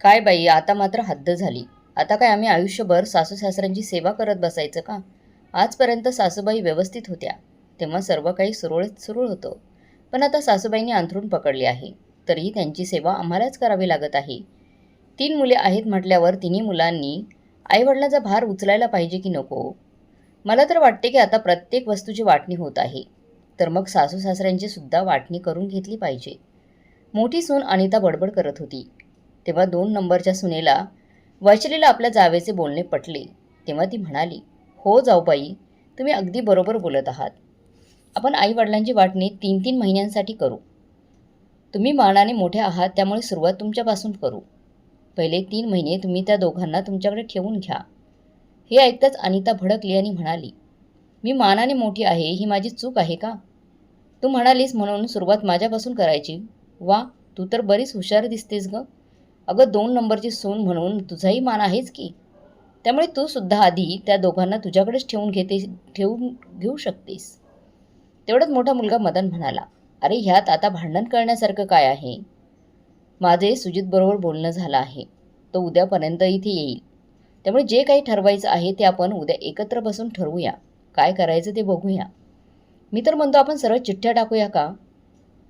काय बाई आता मात्र हद्द झाली. आता काय आम्ही आयुष्यभर सासू सासऱ्यांची सेवा करत बसायचं का? आजपर्यंत सासूबाई व्यवस्थित होत्या. तेव्हा सर्व काही सुरळीत सुरूळ होतं. पण आता सासूबाईंनी अंथरून पकडले आहे. तरीही त्यांची सेवा आम्हालाच करावी लागत आहे. तीन मुले आहेत म्हटल्यावर तिन्ही मुलांनी आईवडिलांचा भार उचलायला पाहिजे की नको? मला तर वाटते की आता प्रत्येक वस्तूची वाटणी होत आहे. तर मग सासू सासऱ्यांची सुद्धा वाटणी करून घेतली पाहिजे. मोठी सून अनिता बडबड करत होती. तेव्हा दोन नंबरच्या सुनेला वैशालीला आपल्या जावेचे बोलणे पटले. तेव्हा ती म्हणाली हो जाऊबाई तुम्ही अगदी बरोबर बोलत आहात. आपण आईवडिलांची वाटणी तीन तीन महिन्यांसाठी करू. तुम्ही मानाने मोठे आहात त्यामुळे सुरुवात तुमच्यापासून करू. पहिले तीन महिने तुम्ही त्या दोघांना तुमच्याकडे ठेवून घ्या. हे ऐकताच अनिता भडकली आणि म्हणाली मी मानाने मोठी आहे ही माझी चूक आहे का? तू म्हणालीस म्हणून सुरुवात माझ्यापासून करायची. वा तू तर बरीच हुशार दिसतेस गं. अगं दोन नंबरची सून म्हणून तुझाही मान आहेच की. त्यामुळे तू सुद्धा आधी त्या दोघांना तुझ्याकडेच ठेवून घेते ठेवून घेऊ शकतेस. तेवढ्यात मोठा मुलगा मदन म्हणाला अरे ह्यात आता भांडण करण्यासारखं काय आहे? माझे सुजितबरोबर बोलणं झालं आहे. तो उद्यापर्यंत इथे येईल. त्यामुळे जे काही ठरवायचं आहे ते आपण उद्या एकत्र बसून ठरवूया. काय करायचं ते बघूया. मी तर म्हणतो आपण सरळ चिठ्ठ्या टाकूया का?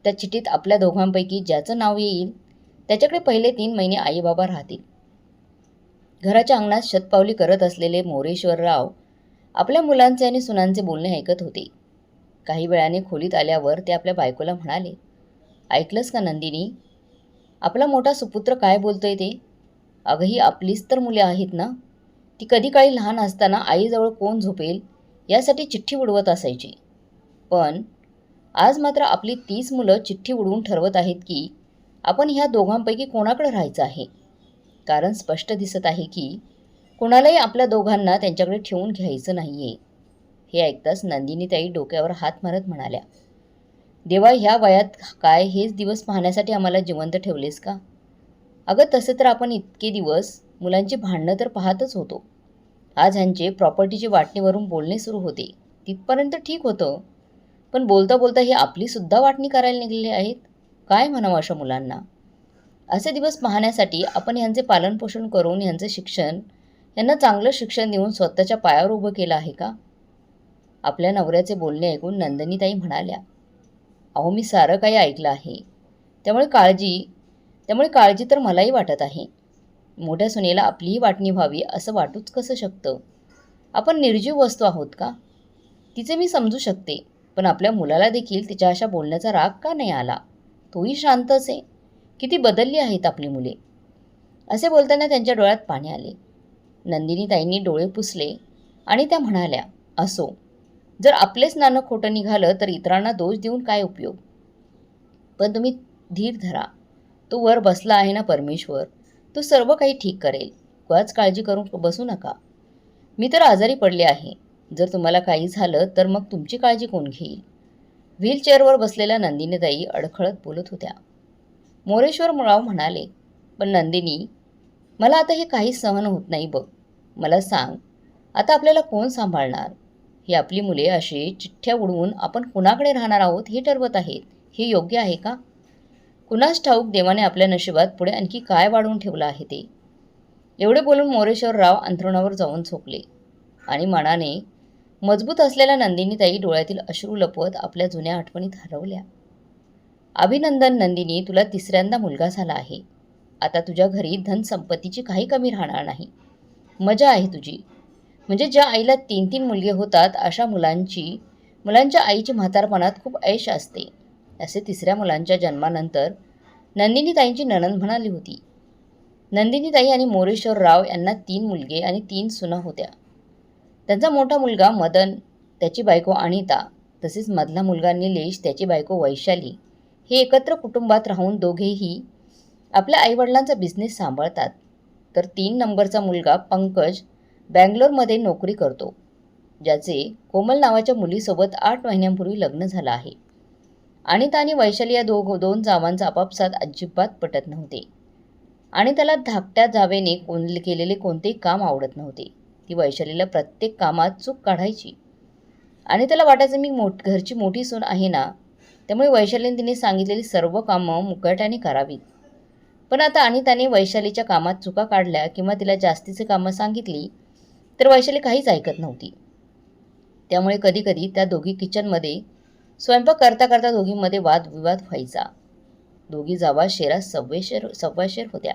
त्या चिठ्ठीत आपल्या दोघांपैकी ज्याचं नाव येईल त्याच्याकडे पहिले तीन महिने आईबाबा राहतील. घराच्या अंगणात शतपावली करत असलेले मोरेश्वरराव आपल्या मुलांचे आणि सुनांचे बोलणे ऐकत होते. काही वेळाने खोलीत आल्यावर ते आपल्या बायकोला म्हणाले ऐकलंस का नंदिनी? आपला मोठा सुपुत्र काय बोलतोय ते? अगं ही आपलीच तर मुले आहेत ना? ती कधी काळी लहान असताना आईजवळ कोण झोपेल? यासाठी चिठ्ठी उडवत असायची. पण आज मात्र आपली तीस मुलं चिठ्ठी उडवून ठरवत आहेत की आपण ह्या दोघांपैकी कोणाकडे राहायचं आहे? कारण स्पष्ट दिसत आहे की कोणालाही आपल्या दोघांना त्यांच्याकडे ठेवून घ्यायचं नाही आहे हे ऐकताच नंदिनीताई डोक्यावर हात मारत म्हणाल्या देवा ह्या वयात काय हेच दिवस पाहण्यासाठी आम्हाला जिवंत ठेवलेस का? अगं तसे तर आपण इतके दिवस मुलांची भांडणं तर पाहतच होतो. आज ह्यांचे प्रॉपर्टीची वाटणीवरून बोलणे सुरू होते. तिथपर्यंत ठीक होतं. पण बोलता बोलता हे आपलीसुद्धा वाटणी करायला निघाले आहेत. काय म्हणावं अशा मुलांना? असे दिवस पाहण्यासाठी आपण यांचे पालनपोषण करून यांचे शिक्षण यांना चांगलं शिक्षण देऊन स्वतःच्या पायावर उभं केलं आहे का? आपल्या नवऱ्याचे बोलणे ऐकून नंदिनीताई म्हणाल्या अहो मी सारं काही ऐकलं आहे. त्यामुळे काळजी त्यामुळे काळजी तर मलाही वाटत आहे. मोठ्या सुनेला आपलीही वाटणी व्हावी असं वाटूच कसं शकतं? आपण निर्जीव वस्तू आहोत का? तिचे मी समजू शकते पण आपल्या मुलाला देखील तिच्या अशा बोलण्याचा राग का नाही आला? तोही शांतच आहे. किती बदलली आहेत आपली मुले. असे बोलताना त्यांच्या डोळ्यात पाणी आले. नंदिनीताईंनी डोळे पुसले आणि त्या म्हणाल्या असो जर आपलेच नाणं खोटं निघालं तर इतरांना दोष देऊन काय उपयोग? पण तुम्ही धीर धरा. तो वर बसला आहे ना परमेश्वर. तो सर्व काही ठीक करेल. उगाच काळजी करून बसू नका. मी तर आजारी पडले आहे. जर तुम्हाला काही झालं तर मग तुमची काळजी कोण घेईल? व्हीलचेअरवर बसलेल्या नंदिनीताई अडखळत बोलत होत्या. मोरेश्वर मुळाव म्हणाले पण नंदिनी मला आता हे काही सहन होत नाही बघ. मला सांग आता आपल्याला कोण सांभाळणार? ही आपली मुले अशी चिठ्ठ्या उडवून आपण कुणाकडे राहणार आहोत हे ठरवत आहेत. हे योग्य आहे का? कुणास ठाऊक देवाने आपल्या नशिबात पुढे आणखी काय वाढवून ठेवलं आहे ते? एवढे बोलून मोरेश्वरराव अंथरुणावर जाऊन झोपले आणि मनाने मजबूत असलेल्या नंदिनीताई डोळ्यातील अश्रू लपवत आपल्या जुन्या आठवणीत हरवल्या. अभिनंदन नंदिनी तुला तिसऱ्यांदा मुलगा झाला आहे. आता तुझ्या घरी धनसंपत्तीची काही कमी राहणार नाही. मजा आहे तुझी. म्हणजे ज्या आईला तीन तीन मुलगे होतात अशा मुलांची मुलांच्या आईची म्हातारपणात खूप ऐश असते. असे तिसऱ्या मुलांच्या जन्मानंतर नंदिनीताईंची नणंद म्हणाली होती. नंदिनीताई आणि मोरेश्वरराव यांना तीन मुलगे आणि तीन सुना होत्या. त्यांचा मोठा मुलगा मदन त्याची बायको अनिता तसेच मधला मुलगा निलेश त्याची बायको वैशाली. हे एकत्र कुटुंबात राहून दोघेही आपल्या आईवडिलांचा बिझनेस सांभाळतात. तर तीन नंबरचा मुलगा पंकज बँगलोरमध्ये नोकरी करतो ज्याचे कोमल नावाच्या मुलीसोबत आठ महिन्यांपूर्वी लग्न झालं आहे. अनिता आणि वैशाली या दोघ दोन जावांचा आपापसात अजिबात पटत नव्हते. आणि त्याला धाकट्या जावेने कोण केलेले कोणतेही काम आवडत नव्हते. ती वैशालीला प्रत्येक कामात चूक काढायची. आणि त्याला वाटायचं मी मोठ घरची मोठी सून आहे ना? त्यामुळे वैशालीने तिने सांगितलेली सर्व कामं मुकट्याने करावीत. पण आता अनिताने वैशालीच्या कामात चुका काढल्या किंवा तिला जास्तीची कामं सांगितली तर वैशाली काहीच ऐकत नव्हती. त्यामुळे कधीकधी त्या दोघी किचनमध्ये स्वयंपाक करता करता दोघींमध्ये वादविवाद व्हायचा. दोघी जावा शेरा सव्वेशेर सव्वाशेर होत्या.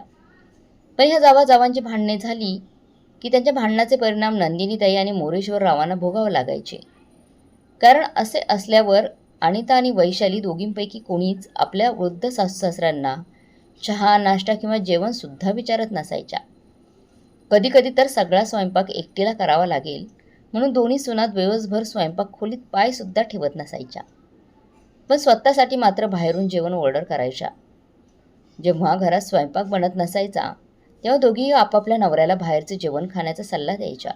पण ह्या जावा जावांची भांडणे झाली की त्यांच्या भांडणाचे परिणाम नंदिनीताई आणि मोरेश्वर रावांना भोगावं लागायचे. कारण असे असल्यावर अनिता आणि वैशाली दोघींपैकी कोणीच आपल्या वृद्ध सासू सासऱ्यांना चहा नाश्ता किंवा जेवणसुद्धा विचारत नसायच्या. कधीकधी तर सगळा स्वयंपाक एकटीला करावा लागेल म्हणून दोन्ही सुनात दिवसभर स्वयंपाक खोलीत पायसुद्धा ठेवत नसायच्या. पण स्वतःसाठी मात्र बाहेरून जेवण ऑर्डर करायच्या. जेव्हा घरात स्वयंपाक बनत नसायचा तेव्हा दोघीही आपापल्या नवऱ्याला बाहेरचे जेवण खाण्याचा सल्ला द्यायच्या.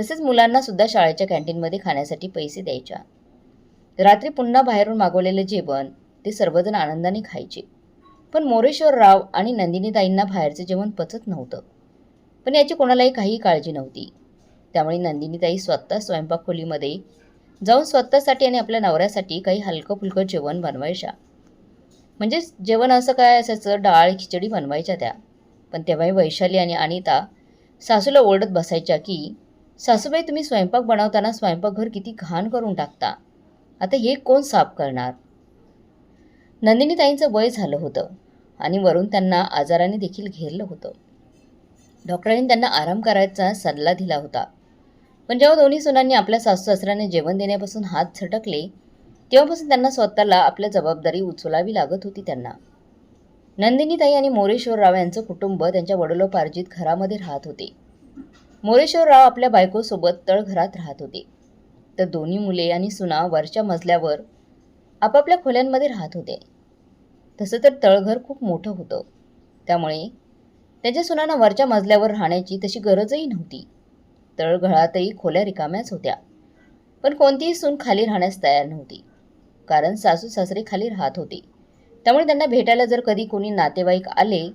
तसेच मुलांना सुद्धा शाळेच्या कॅन्टीनमध्ये खाण्यासाठी पैसे द्यायच्या. रात्री पुन्हा बाहेरून मागवलेले जेवण ते सर्वजण आनंदाने खायचे. पण मोरेश्वरराव आणि नंदिनीताईंना बाहेरचे जेवण पचत नव्हतं. पण याची कोणालाही काही काळजी नव्हती. त्यामुळे नंदिनीताई स्वतः स्वयंपाक खोलीमध्ये जाऊन स्वतःसाठी आणि आपल्या नवऱ्यासाठी काही हलकं फुलकं जेवण बनवायच्या. म्हणजेच जेवण असं काय असायचं? डाळ खिचडी बनवायच्या त्या. पण तेव्हाही वैशाली आणि अनिता सासूला ओरडत बसायच्या की सासूबाई तुम्ही स्वयंपाक बनवताना स्वयंपाकघर किती घाण करून टाकता. आता हे कोण साफ करणार? नंदिनीताईंचं वय झालं होतं आणि वरून त्यांना आजाराने देखील घेरलं होतं. डॉक्टरांनी त्यांना आराम करायचा सल्ला दिला होता. पण जेव्हा दोन्ही सुनांनी आपल्या सासू सासऱ्याने जेवण देण्यापासून हात झटकले तेव्हापासून त्यांना स्वतःला आपल्या जबाबदारी उचलावी लागत होती त्यांना. नंदिनीताई आणि मोरेश्वरराव यांचं कुटुंब त्यांच्या वडिलोपार्जित घरामध्ये राहत होते. मोरेश्वरराव आपल्या बायकोसोबत तळघरात राहत होते. तर दोन्ही मुले आणि सुना वरच्या मजल्यावर आपापल्या खोल्यांमध्ये राहत होते. तसं तर तळघर खूप मोठं होतं. त्यामुळे त्यांच्या सुनांना वरच्या मजल्यावर राहण्याची तशी गरजही नव्हती. तळघरातही खोल्या रिकाम्याच होत्या. पण कोणतीही सून खाली राहण्यास तयार नव्हती. कारण सासू सासरे खाली राहत होते. त्यामुळे त्यांना भेटायला जर कधी कोणी नातेवाईक आले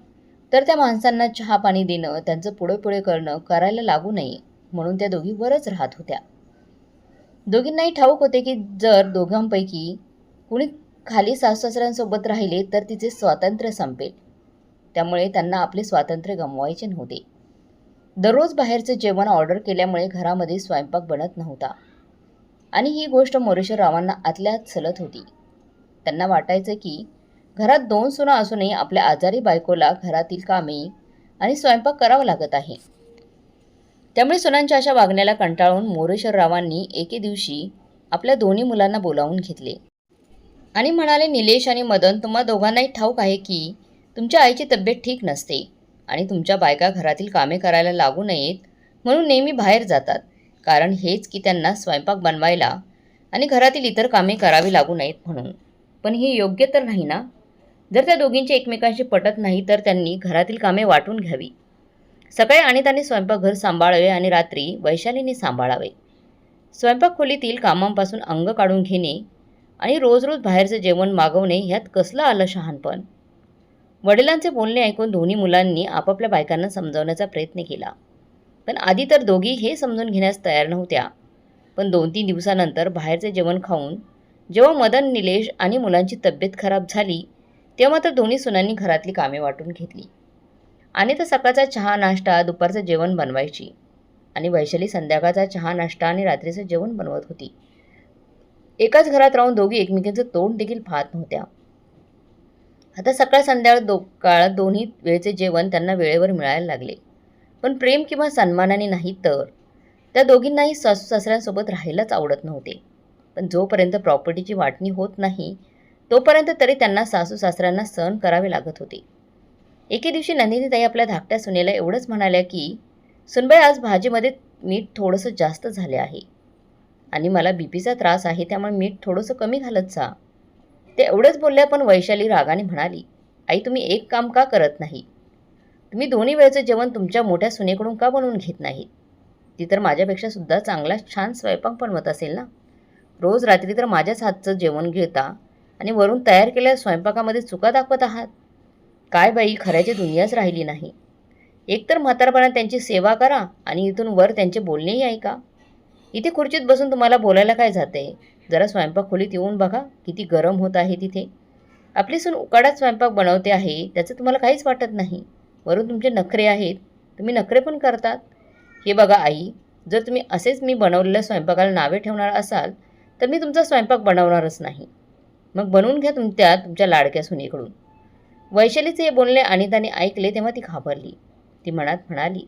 तर त्या माणसांना चहा पाणी देणं त्यांचं पुढे पुढे करणं करायला लागू नये म्हणून त्या दोघी वरच राहत होत्या. दोघींनाही ठाऊक होते की जर दोघांपैकी कुणी खाली सासू-सासऱ्यांसोबत राहिले तर तिचे स्वातंत्र्य संपेल. त्यामुळे त्यांना आपले स्वातंत्र्य गमवायचे नव्हते. दररोज बाहेरचे जेवण ऑर्डर केल्यामुळे घरामध्ये स्वयंपाक बनत नव्हता. आणि ही गोष्ट मोरेश्वर रावांना आतल्यात चलत होती. त्यांना वाटायचं की घरात दोन सुना असूनही आपल्या आजारी बायकोला घरातील कामे आणि स्वयंपाक करावा लागत आहे. त्यामुळे सुनांच्या अशा वागण्याला कंटाळून मोरेश्वररावांनी एके दिवशी आपल्या दोन्ही मुलांना बोलावून घेतले. आणि म्हणाले निलेश आणि मदन तुम्हा दोघांनाही ठाऊक आहे की तुमच्या आईची तब्येत ठीक नसते आणि तुमच्या बायका घरातील कामे करायला लागू नयेत म्हणून नेहमी बाहेर जातात. कारण हेच की त्यांना स्वयंपाक बनवायला आणि घरातील इतर कामे करावी लागू नयेत म्हणून. पण हे योग्य तर नाही ना? जर त्या दोघींची एकमेकांशी पटत नाही तर त्यांनी घरातील कामे वाटून घ्यावी. सकाळी अनिताने स्वयंपाकघर सांभाळावे आणि रात्री वैशालीने सांभाळावे. स्वयंपाक खोलीतील कामांपासून अंग काढून घेणे आणि रोज रोज बाहेरचं जेवण मागवणे ह्यात कसलं आलं शहाणपण वडिलांचे बोलणे ऐकून दोन्ही मुलांनी आपापल्या बायकांना समजावण्याचा प्रयत्न केला. पण आधी तर दोघी हे समजून घेण्यास तयार नव्हत्या. पण दोन तीन दिवसानंतर बाहेरचे जेवण खाऊन जेव्हा मदन निलेश आणि मुलांची तब्येत खराब झाली तेव्हा तर दोन्ही सुनांनी घरातली कामे वाटून घेतली. आणि तर सकाळचा चहा नाश्ता दुपारचं जेवण बनवायची. आणि वैशाली संध्याकाळचा चहा नाश्ता आणि रात्रीचं जेवण बनवत होती. एकाच घरात राहून दोघी एकमेकींचं तोंड देखील पाहत नव्हत्या. आता सकाळ संध्याकाळ दो काळात दोन्ही वेळचे जेवण त्यांना वेळेवर मिळायला लागले. पण प्रेम किंवा सन्मानाने नाही तर त्या दोघींनाही सासू सासऱ्यांसोबत राहायलाच आवडत नव्हते. पण जोपर्यंत प्रॉपर्टीची वाटणी होत नाही तोपर्यंत तरी त्यांना सासू सासऱ्यांना सहन करावे लागत होते. एके दिवशी नंदिनीताई आपल्या धाकट्या सुनेला एवढंच म्हणाल्या की सुनबाई आज भाजीमध्ये मीठ थोडंसं जास्त झाले आहे. आणि मला बीपीचा त्रास आहे त्यामुळे मीठ थोडंसं कमी घालत जा. ते एवढंच बोलल्या पण वैशाली रागाने म्हणाली आई तुम्ही एक काम का करत नाही? तुम्ही दोन्ही वेळचं जेवण तुमच्या मोठ्या सुनेकडून का बनवून घेत नाही? ती तर माझ्यापेक्षा सुद्धा चांगला छान स्वयंपाक बनवत असेल ना? रोज रात्री तर माझ्याच हातचं जेवण घेता आणि वरून तयार केलेल्या स्वयंपाकामध्ये चुका दाखवत आहात? काय बाई खऱ्याची दुनियाच राहिली नाही. एकतर म्हातारपणात त्यांची सेवा करा आणि इथून वर त्यांचे बोलणेही ऐका. इथे खुर्चीत बसून तुम्हाला बोलायला काय जाते? जरा स्वयंपाक खोलीत येऊन बघा किती गरम होत आहे तिथे. आपली सून उकाडात स्वयंपाक बनवते आहे त्याचं तुम्हाला काहीच वाटत नाही. वरून तुमचे नखरे आहेत तुम्ही नखरे पण करतात. हे बघा आई जर तुम्ही असेच मी बनवलेल्या स्वयंपाकाला नावे ठेवणार असाल तर मी तुमचा स्वयंपाक बनवणारच नाही. मग बनवून घ्या तुम त्या तुमच्या लाडक्या सुनेकडून. वैशालीचे हे बोलणे अनिताने ऐकले तेव्हा ती घाबरली. ती मनात म्हणाली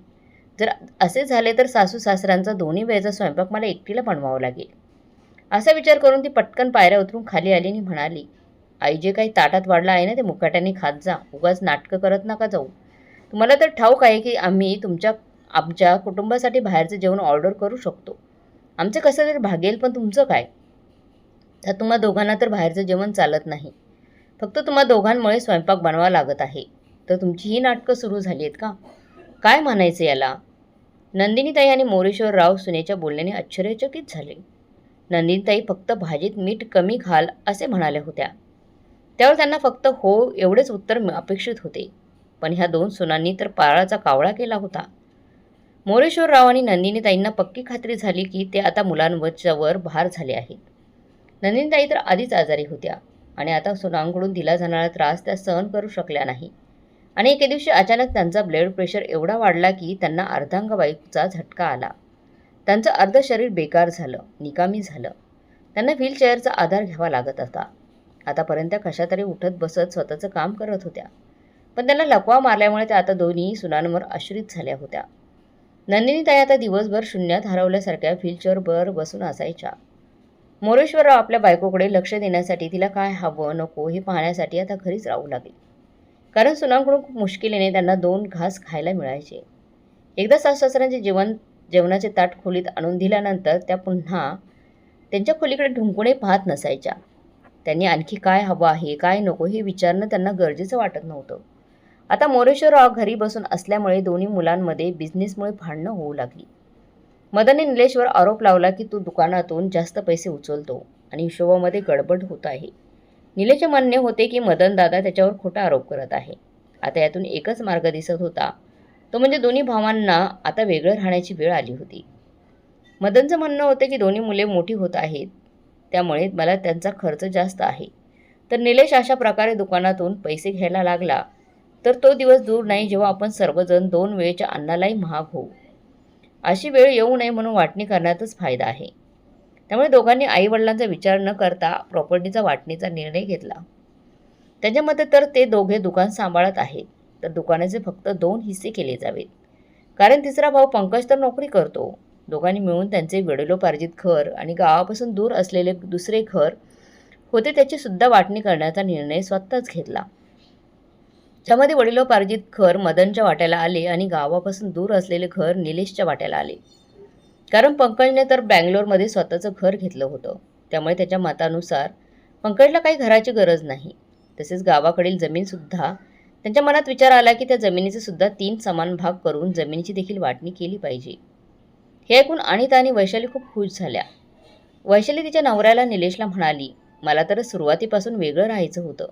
जर असे झाले तर सासू सासऱ्यांचा दोन्ही वेळचा स्वयंपाक मला एकटीला बनवावा लागेल. असा विचार करून ती पटकन पायऱ्या उतरून खाली आली आणि म्हणाली आई जे काही ताटात वाढलं आहे ना ते मुकाट्याने खात जा. उगाच नाटकं करत नका जाऊ. तुम्हाला तर ठाऊक आहे की आम्ही तुमच्या आमच्या कुटुंबासाठी बाहेरचं जेवण ऑर्डर करू शकतो. आमचं कसं तरी भागेल पण तुमचं काय? आता तुम्हा दोघांना तर बाहेरचं जेवण चालत नाही. फक्त तुम्हा दोघांमुळे स्वयंपाक बनवावा लागत आहे. तर तुमची ही नाटकं सुरू झाली आहेत का? काय म्हणायचं याला? नंदिनीताई आणि मोरेश्वरराव सुनेच्या बोलण्याने आश्चर्यचकित झाले. नंदिनीताई फक्त भाजीत मीठ कमी घाल असे म्हणाल्या होत्या. त्यावर त्यांना फक्त हो एवढेच उत्तर अपेक्षित होते. पण ह्या दोन सुनांनी तर पाराचा कावळा केला होता. मोरेश्वरराव आणि नंदिनीताईंना पक्की खात्री झाली की ते आता मुलांवरच्यावर भार झाले आहेत. नंदिनीताई तर आधीच आजारी होत्या आणि आता सुनांकडून दिला जाणारा त्रास त्या सहन करू शकल्या नाही. आणि एके दिवशी अचानक त्यांचा ब्लड प्रेशर एवढा वाढला की त्यांना अर्धांगवायूचा झटका आला. त्यांचं अर्ध शरीर बेकार झालं निकामी झालं. त्यांना व्हीलचेअरचा आधार घ्यावा लागत होता. आतापर्यंत कशा तरी उठत बसत स्वतःचं काम करत होत्या. पण त्यांना लकवा मारल्यामुळे त्या आता दोन्ही सुनांवर आश्रित झाल्या होत्या. नंदिनीताई आता दिवसभर शून्यात हरवल्यासारख्या व्हीलचेअरवर बसून असायच्या. मोरेश्वरराव आपल्या बायकोकडे लक्ष देण्यासाठी तिला काय हवं नको हे पाहण्यासाठी आता घरीच राहू लागले. कारण सुनांकडून खूप मुश्किलीने त्यांना दोन घास खायला मिळायचे. एकदा सासऱ्यांचे जेवण जेवणाचे ताट खोलीत आणून दिल्यानंतर त्या पुन्हा त्यांच्या खोलीकडे ढुंकूने पाहत नसायच्या. त्यांनी आणखी काय हवं आहे काय नको हे विचारणं त्यांना गरजेचं वाटत नव्हतं. आता मोरेश्वरराव घरी बसून असल्यामुळे दोन्ही मुलांमध्ये बिझनेसमुळे भांडणं होऊ लागली. मदनने निलेशवर आरोप लावला की तू दुकानातून जास्त पैसे उचलतो आणि हिशोबामध्ये गडबड होत आहे. निलेशचे म्हणणे होते की मदन दादा त्याच्यावर खोटा आरोप करत आहे. आता यातून एकच मार्ग दिसत होता. तो म्हणजे दोन्ही भावांना आता वेगळं राहण्याची वेळ आली होती. मदनचं म्हणणं होतं की दोन्ही मुले मोठी होत आहेत. त्यामुळे मला त्यांचा खर्च जास्त आहे. तर निलेश अशा प्रकारे दुकानातून पैसे घ्यायला लागला. तर तो दिवस दूर नाही जेव्हा आपण सर्वजण दोन वेळेच्या अन्नालाही महाग होऊ. अशी वेळ येऊ नये म्हणून वाटणी करण्यातच फायदा आहे. त्यामुळे दोघांनी आईवडिलांचा विचार न करता प्रॉपर्टीचा वाटणीचा निर्णय घेतला. त्यांच्या मते तर ते दोघे दुकान सांभाळत आहेत. तर दुकानाचे फक्त दोन हिस्से केले जावेत. कारण तिसरा भाऊ पंकज तर नोकरी करतो. दोघांनी मिळून त्यांचे वडिलोपार्जित घर आणि गावापासून दूर असलेले दुसरे घर होते त्याची सुद्धा वाटणी करण्याचा निर्णय स्वतःच घेतला. त्यामध्ये वडिलोपार्जित घर मदनच्या वाट्याला आले आणि गावापासून दूर असलेले घर निलेशच्या वाट्याला आले. कारण पंकजने तर बँगलोरमध्ये स्वतःचं घर घेतलं होतं. त्यामुळे त्याच्या मतानुसार पंकजला काही घराची गरज नाही. तसेच गावाकडील जमीनसुद्धा त्यांच्या मनात विचार आला की त्या जमिनीचे सुद्धा तीन समान भाग करून जमिनीची देखील वाटणी केली पाहिजे. हे ऐकून अनिता आणि वैशाली खूप खुश झाल्या. वैशाली तिच्या नवऱ्याला निलेशला म्हणाली मला तर सुरुवातीपासून वेगळं राहायचं होतं.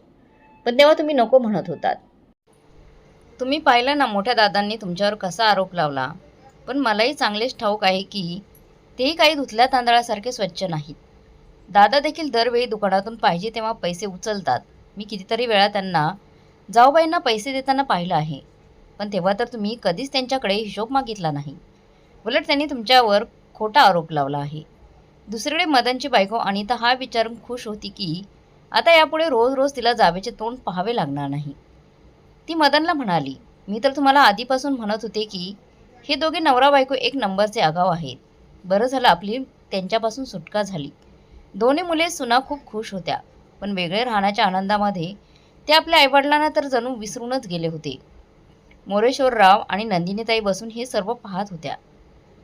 पण तेव्हा तुम्ही नको म्हणत होतात. तुम्ही पाहिलं ना मोठ्या दादांनी तुमच्यावर कसा आरोप लावला? पण मलाही चांगलेच ठाऊक आहे की तेही काही धुतल्या तांदळासारखे स्वच्छ नाहीत. दादा देखील दरवेळी दुकानातून पाहिजे तेव्हा पैसे उचलतात. मी कितीतरी वेळा त्यांना जाऊबाईंना पैसे देताना पाहिलं आहे. पण तेव्हा तर तुम्ही कधीच त्यांच्याकडे हिशोब मागितला नाही. उलट त्यांनी तुमच्यावर खोटा आरोप लावला आहे. दुसरीकडे मदनची बायको अनिता हा विचारून खुश होती की आता यापुढे रोज रोज तिला जावेचे तोंड पाहावे लागणार नाही. ती मदनला म्हणाली मी तर तुम्हाला आधीपासून म्हणत होते की हे दोघे नवरा बायको एक नंबरचे आगाव आहेत. बरं झालं आपली त्यांच्यापासून सुटका झाली. दोन्ही मुले सुना खूप खुश होत्या पण वेगळे राहण्याच्या आनंदामध्ये ते आपल्या आईवडिलांना तर जणू विसरूनच गेले होते. मोरेश्वरराव आणि नंदिनीताई बसून हे सर्व पाहत होत्या.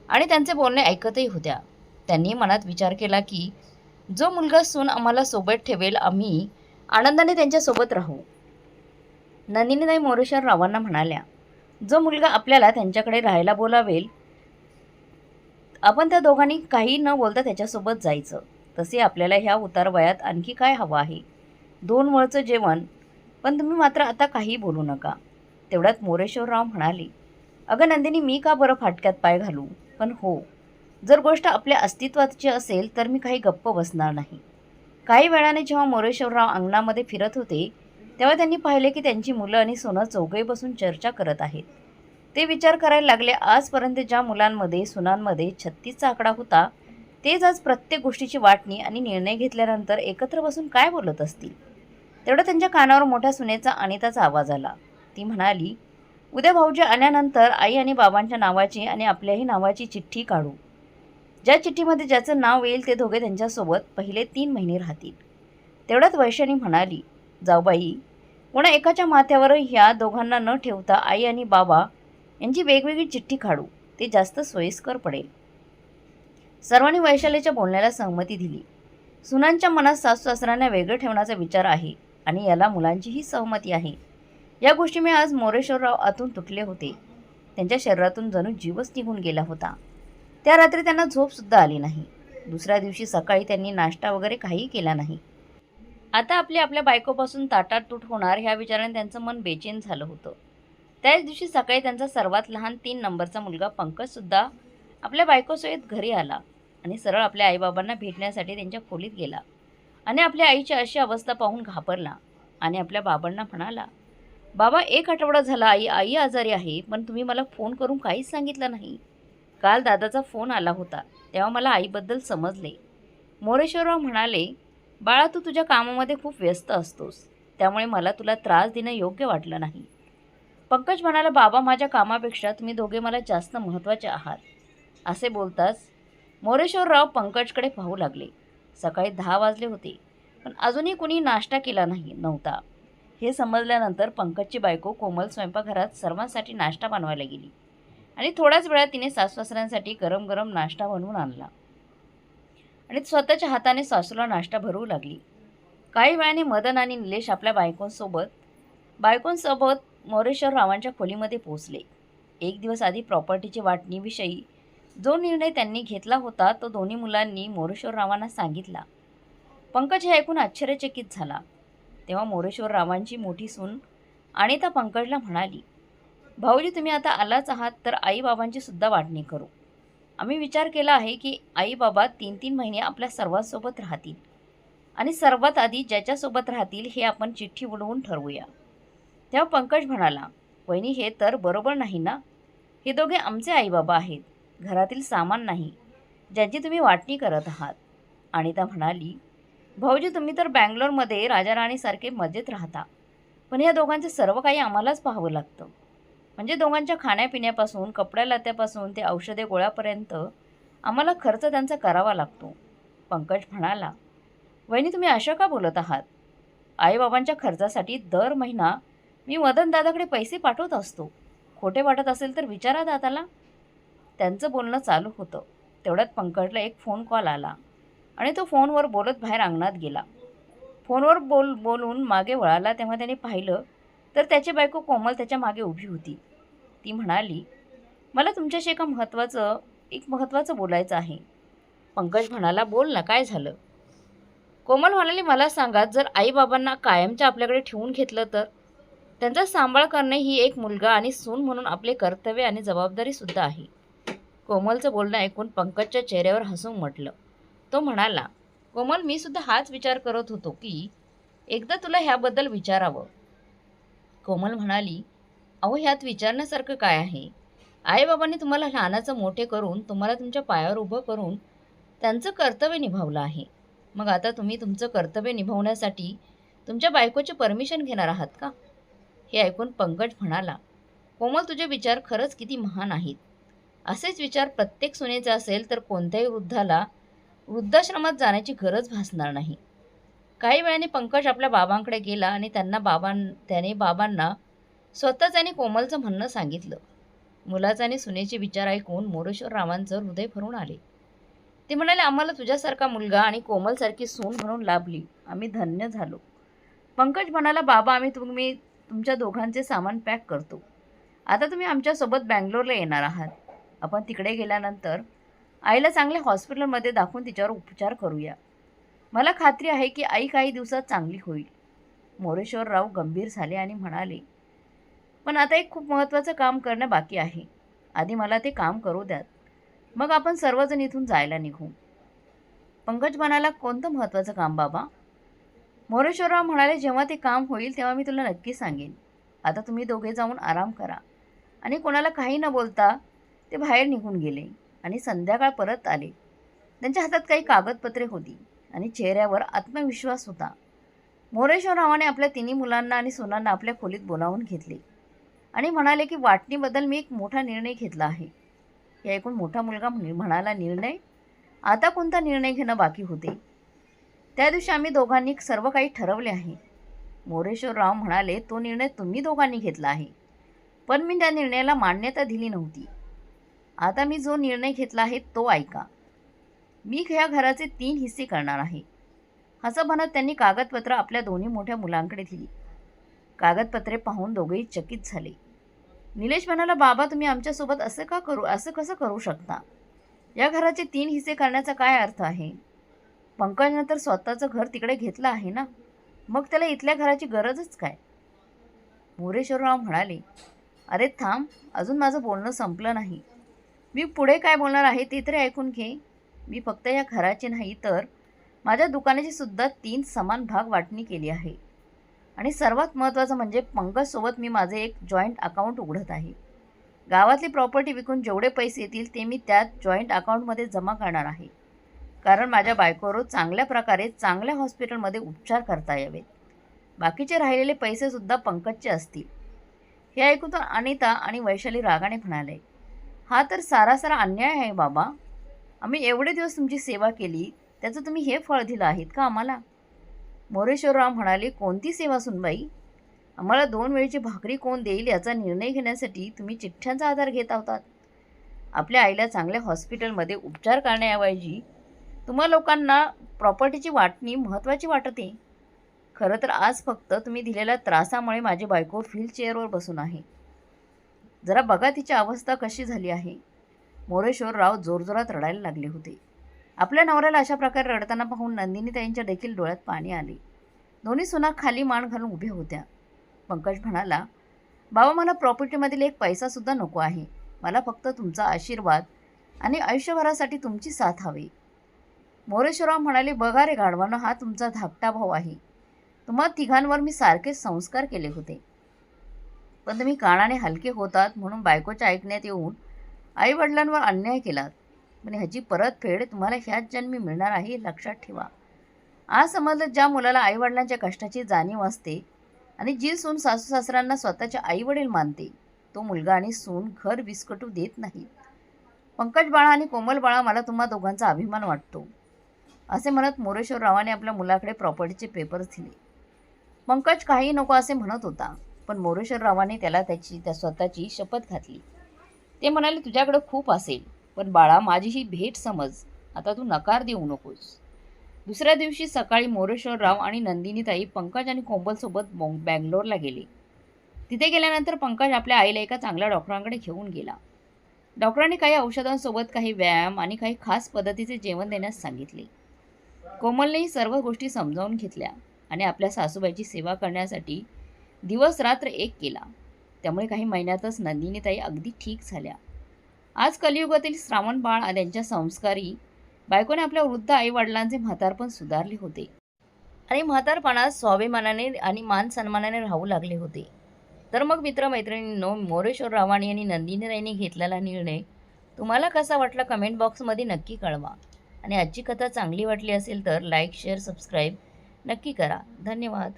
आणि त्यांचे बोलणे ऐकतही होत्या. त्यांनी मनात विचार केला की जो मुलगा सून आम्हाला सोबत ठेवेल आम्ही आनंदाने त्यांच्यासोबत राहू. नंदिनीताई मोरेश्वर रावांना म्हणाल्या जो मुलगा आपल्याला त्यांच्याकडे राहायला बोलावेल आपण त्या दोघांनी काही न बोलता त्याच्यासोबत जायचं. तसे आपल्याला ह्या उतार वयात आणखी काय हवं आहे? दोन वळचं जेवण पण तुम्ही मात्र आता काही बोलू नका. तेवढ्यात मोरेश्वरराव म्हणाले अगं नंदिनी मी का बरं फाटक्यात पाय घालू? पण हो जर गोष्ट आपल्या अस्तित्वाची असेल तर मी काही गप्प बसणार नाही. काही वेळाने जेव्हा मोरेश्वरराव अंगणामध्ये फिरत होते तेव्हा त्यांनी पाहिले की त्यांची मुलं आणि सोनं चौघही बसून चर्चा करत आहेत. ते विचार करायला लागले आजपर्यंत ज्या मुलांमध्ये सुनांमध्ये छत्तीसचा आकडा होता तेच आज प्रत्येक गोष्टीची वाटणी आणि निर्णय घेतल्यानंतर एकत्र बसून काय बोलत असतील? तेवढं त्यांच्या कानावर मोठ्या सुनेचा अनिताचा आवाज आला. ती म्हणाली उद्या भाऊजी आल्यानंतर आई आणि बाबांच्या नावाची आणि आपल्याही नावाची चिठ्ठी काढू. ज्या चिठ्ठीमध्ये ज्याचं नाव येईल ते दोघे त्यांच्यासोबत पहिले तीन महिने राहतील. तेवढ्यात वैशाली म्हणाली जाऊबाई कोणा एकाच्या माथ्यावर ह्या दोघांना न ठेवता आई आणि बाबा यांची वेगवेगळी चिठ्ठी काढू ते जास्त सोयीस्कर पडेल. सर्वांनी वैशालीच्या बोलण्याला सहमती दिली. सुनांच्या मनात सासू सासऱ्यांना वेगळं ठेवण्याचा विचार आहे आणि याला मुलांचीही सहमती आहे. या गोष्टी मी आज मोरेश्वरराव आतून तुटले होते. त्यांच्या शरीरातून जणू जीवच निघून गेला होता. त्या रात्री त्यांना झोपसुद्धा आली नाही. दुसऱ्या दिवशी सकाळी त्यांनी नाश्ता वगैरे काहीही केला नाही. आता आपली आपल्या बायकोपासून ताटात तूट होणार ह्या विचाराने त्यांचं मन बेचैन झालं होतं. त्याच दिवशी सकाळी त्यांचा सर्वात लहान तीन नंबरचा मुलगा पंकजसुद्धा आपल्या बायकोसहित घरी आला आणि सरळ आपल्या आईबाबांना भेटण्यासाठी त्यांच्या खोलीत गेला आणि आपल्या आईची अशी अवस्था पाहून घाबरला आणि आपल्या बाबांना म्हणाला बाबा एक आठवडा झाला आई आई आजारी आहे पण तुम्ही मला फोन करून काहीच सांगितलं नाही. काल दादाचा फोन आला होता तेव्हा मला आईबद्दल समजले. मोरेश्वरराव म्हणाले बाळा तू तुझ्या कामामध्ये खूप व्यस्त असतोस. त्यामुळे मला तुला त्रास देणं योग्य वाटलं नाही. पंकज म्हणाला बाबा माझ्या कामापेक्षा तुम्ही दोघे मला जास्त महत्त्वाचे आहात. असे बोलताच मोरेश्वरराव पंकजकडे पाहू लागले. सकाळी दहा वाजले होते पण अजूनही कुणी नाश्ता केला नाही नव्हता. हे समजल्यानंतर पंकजची बायको कोमल स्वयंपाकघरात सर्वांसाठी नाश्ता बनवायला गेली आणि थोड्याच वेळात तिने सासवासऱ्यांसाठी गरम गरम नाश्ता बनवून आणला. आणि स्वतःच्या हाताने सासूला नाश्ता भरवू लागली. काही वेळाने मदन आणि निलेश आपल्या बायकोंसोबत बायकोंसोबत मोरेश्वर रावांच्या खोलीमध्ये पोहोचले. एक दिवस आधी प्रॉपर्टीची वाटणीविषयी जो निर्णय त्यांनी घेतला होता तो दोन्ही मुलांनी मोरेश्वर रावांना सांगितला. पंकज हे ऐकून आश्चर्यचकित झाला. तेव्हा मोरेश्वर रावांची मोठी सून अनिता पंकजला म्हणाली भाऊजी तुम्ही आता आलाच आहात तर आईबाबांची सुद्धा वाटणी करू. आम्ही विचार केला आहे की आई बाबा तीन तीन महिने आपल्या सर्वांसोबत राहतील. आणि सर्वात आधी ज्याच्यासोबत राहतील हे आपण चिठ्ठी उडवून ठरवूया. तेव्हा पंकज म्हणाला वहिनी हे तर बरोबर नाही ना? हे दोघे आमचे आईबाबा आहेत. घरातील सामान नाही ज्यांची तुम्ही वाटणी करत आहात. अनिता म्हणाली भाऊजी तुम्ही तर बँगलोरमध्ये राजाराणीसारखे मजेत राहता. पण या दोघांचे सर्व काही आम्हालाच पाहावं लागतं. म्हणजे दोघांच्या खाण्यापिण्यापासून कपड्या लत्यापासून ते औषधे गोळ्यापर्यंत आम्हाला खर्च त्यांचा करावा लागतो. पंकज म्हणाला वहिनी तुम्ही अशा का बोलत आहात? आईबाबांच्या खर्चासाठी दर महिना मी मदन दादाकडे पैसे पाठवत असतो. खोटे वाटत असेल तर विचारा दादाला. त्यांचं बोलणं चालू होतं. तेवढ्यात पंकजला एक फोन कॉल आला आणि तो फोनवर बोलत बाहेर अंगणात गेला. फोनवर बोल बोलून मागे वळाला तेव्हा त्याने पाहिलं तर त्याची बायको कोमल त्याच्यामागे उभी होती. ती म्हणाली मला तुमच्याशी एका महत्त्वाचं एक महत्त्वाचं बोलायचं आहे. पंकज म्हणाला बोल ना काय झालं? कोमल म्हणाली मला सांगा जर आईबाबांना कायमच्या आपल्याकडे ठेवून घेतलं तर? त्यांचा सांभाळ करणे ही एक मुलगा आणि सून म्हणून आपले कर्तव्य आणि जबाबदारीसुद्धा आहे. कोमलचं बोलणं ऐकून पंकजच्या चेहऱ्यावर हसून म्हटलं. तो म्हणाला कोमल मी सुद्धा हाच विचार करत होतो की एकदा तुला ह्याबद्दल विचारावं. कोमल म्हणाली अहो ह्यात विचारण्यासारखं काय आहे? आईबाबांनी तुम्हाला लहानाचं मोठे करून तुम्हाला तुमच्या पायावर उभं करून त्यांचं कर्तव्य निभावलं आहे. मग आता तुम्ही तुमचं कर्तव्य निभावण्यासाठी तुमच्या बायकोची परमिशन घेणार आहात का? हे ऐकून पंकज म्हणाला कोमल तुझे विचार खरंच किती महान आहेत. असेच विचार प्रत्येक सुनेचे असेल तर कोणत्याही वृद्धाला वृद्धाश्रमात जाण्याची गरज भासणार नाही. काही वेळाने पंकज आपल्या बाबांकडे गेला आणि त्यांना बाबां त्याने बाबांना स्वतःच आणि कोमलचं म्हणणं सांगितलं. मुलाचा आणि सुनेचे विचार ऐकून मोरेश्वर रावांचं हृदय भरून आले. ते म्हणाले आम्हाला तुझ्यासारखा मुलगा आणि कोमलसारखी सून म्हणून लाभली. आम्ही धन्य झालो. पंकज म्हणाला बाबा आम्ही तुम्ही तुमच्या दोघांचे सामान पॅक करतो. आता तुम्ही आमच्यासोबत बँगलोरला येणार आहात. आपण तिकडे गेल्यानंतर आईला चांगल्या हॉस्पिटलमध्ये दाखवून तिच्यावर उपचार करूया. मला खात्री आहे की आई काही दिवसात चांगली होईल. मोरेश्वरराव गंभीर झाले आणि म्हणाले पण आता एक खूप महत्त्वाचं काम करणं बाकी आहे. आधी मला ते काम करू द्यात. मग आपण सर्वजण इथून जायला निघू. पंकज म्हणाला कोणतं महत्त्वाचं काम बाबा? मोरेश्वरराव म्हणाले जेव्हा ते काम होईल तेव्हा मी तुला नक्की सांगेन. आता तुम्ही दोघे जाऊन आराम करा. आणि कोणाला काही न बोलता ते बाहेर निघून गेले आणि संध्याकाळ परत आले. त्यांच्या हातात काही कागदपत्रे होती आणि चेहऱ्यावर आत्मविश्वास होता. मोरेश्वररावाने आपल्या तिन्ही मुलांना आणि सोनांना आपल्या खोलीत बोलावून घेतले. आणि म्हणाले की वाटणीबद्दल मी एक मोठा निर्णय घेतला आहे. हे ऐकून मोठा मुलगा म्हण- म्हणाला निर्णय? आता कोणता निर्णय घेणं बाकी होते? त्या दिवशी आम्ही दोघांनी सर्व काही ठरवले आहे. मोरेश्वरराव म्हणाले तो निर्णय तुम्ही दोघांनी घेतला आहे. पण मी त्या निर्णयाला मान्यता दिली नव्हती. आता मी जो निर्णय घेतला आहे तो ऐका. मी ह्या घराचे तीन हिस्से करणार आहे. असं म्हणत त्यांनी कागदपत्र आपल्या दोन्ही मोठ्या मुलांकडे दिली. कागदपत्रे पाहून दोघेही चकित झाले. निलेश म्हणाला बाबा तुम्ही आमच्यासोबत असं का करू असं कसं करू शकता? या घराचे तीन हिस्से करण्याचा काय अर्थ आहे? पंकजनं तर स्वतःचं घर तिकडे घेतलं आहे ना? मग त्याला इथल्या घराची गरजच काय? मोरेश्वरराव म्हणाले अरे थांब अजून माझं बोलणं संपलं नाही. मी पुढे काय बोलणार आहे ते तरी ऐकून घे. मी फक्त या घराचे नाही तर माझ्या दुकानाची सुद्धा तीन समान भाग वाटणी केली आहे. आणि सर्वात महत्त्वाचं म्हणजे पंकजसोबत मी माझे एक जॉईंट अकाउंट उघडत आहे. गावातली प्रॉपर्टी विकून जेवढे पैसे येतील ते मी त्यात जॉईंट अकाउंटमध्ये जमा करणार आहे. कारण माझ्या बायकोवर चांगल्या प्रकारे चांगल्या हॉस्पिटलमध्ये उपचार करता यावेत. बाकीचे राहिलेले पैसेसुद्धा पंकजचे असतील. हे ऐकून तर अनिता आणि वैशाली रागाने म्हणाले हा तर सारा सारा अन्याय आहे बाबा. आम्ही एवढे दिवस तुमची सेवा केली त्याचं तुम्ही हे फळ दिलं आहेत का आम्हाला? मोरेश्वरराव म्हणाले कोणती सेवा सुनबाई? आम्हाला दोन वेळची भाकरी कोण देईल याचा निर्णय घेण्यासाठी तुम्ही चिठ्ठ्यांचा आधार घेत आहात. आपल्या आईला चांगल्या हॉस्पिटलमध्ये उपचार करण्याऐवजी तुम्हा लोकांना प्रॉपर्टीची वाटणी महत्त्वाची वाटते. खरं तर आज फक्त तुम्ही दिलेल्या त्रासामुळे माझी बायको व्हीलचेअरवर बसून आहे. जरा बघा तिची अवस्था कशी झाली आहे. मोरेश्वरराव जोरजोरात रडायला लागले होते. आपल्या नवऱ्याला अशा प्रकारे रडताना पाहून नंदिनीताईंच्या देखील डोळ्यात पाणी आले. दोन्ही सुना खाली मान घालून उभ्या होत्या. पंकज म्हणाला बाबा मला प्रॉपर्टीमधील एक पैसासुद्धा नको आहे. मला फक्त तुमचा आशीर्वाद आणि आयुष्यभरासाठी तुमची साथ हवी. मोरेश्वरराव म्हणाले बघा रे गाढवानं हा तुमचा धाकटा भाऊ आहे. तुम्हा तिघांवर मी सारखेच संस्कार केले होते. पण तुम्ही कानाने हलके होतात म्हणून बायकोच्या ऐकण्यात येऊन आईवडिलांवर अन्याय केलात. पण ह्याची परतफेड तुम्हाला ह्याच जन्मी मिळणार आहे लक्षात ठेवा. आज समाजात ज्या मुलाला आईवडिलांच्या कष्टाची जाणीव असते आणि जी सून सासू सासऱ्यांना स्वतःच्या आईवडील मानते तो मुलगा आणि सून घर विस्कटू देत नाही. पंकज बाळा आणि कोमल बाळा मला तुम्हा दोघांचा अभिमान वाटतो असे म्हणत मोरेश्वररावाने आपल्या मुलाकडे प्रॉपर्टीचे पेपर्स दिले. पंकज काही नको असे म्हणत होता पण मोरेश्वररावाने त्याला त्याची त्या स्वतःची शपथ घातली. ते म्हणाले तुझ्याकडं खूप असेल पण बाळा माझी ही भेट समज. आता तू नकार देऊ नकोस. दुसऱ्या दिवशी सकाळी मोरेश्वरराव आणि नंदिनीताई पंकज आणि कोंबलसोबत बॉ बँगलोरला गेले. तिथे गेल्यानंतर पंकज आपल्या आईला एका चांगल्या डॉक्टरांकडे घेऊन गेला. डॉक्टरांनी काही औषधांसोबत काही व्यायाम आणि काही खास पद्धतीचे जेवण देण्यास सांगितले. कोमलनेही सर्व गोष्टी समजावून घेतल्या आणि आपल्या सासूबाईची सेवा करण्यासाठी दिवस रात्र एक केला. त्यामुळे काही महिन्यातच नंदिनीताई अगदी ठीक झाल्या. आज कलियुगातील श्रावण बाळ आद्यांच्या संस्कारी बायकोने आपल्या वृद्ध आईवडिलांचे म्हातारपण सुधारले होते. आणि म्हातारपणात स्वाभिमानाने आणि मान सन्मानाने राहू लागले होते. तर मग मित्रमैत्रिणींनो मोरेश्वर रावाणी आणि राईने घेतलेला निर्णय तुम्हाला कसा वाटला कमेंट बॉक्समध्ये नक्की कळवा. आणि आजची कथा चांगली वाटली असेल तर लाईक शेअर सबस्क्राईब नक्की करा. धन्यवाद.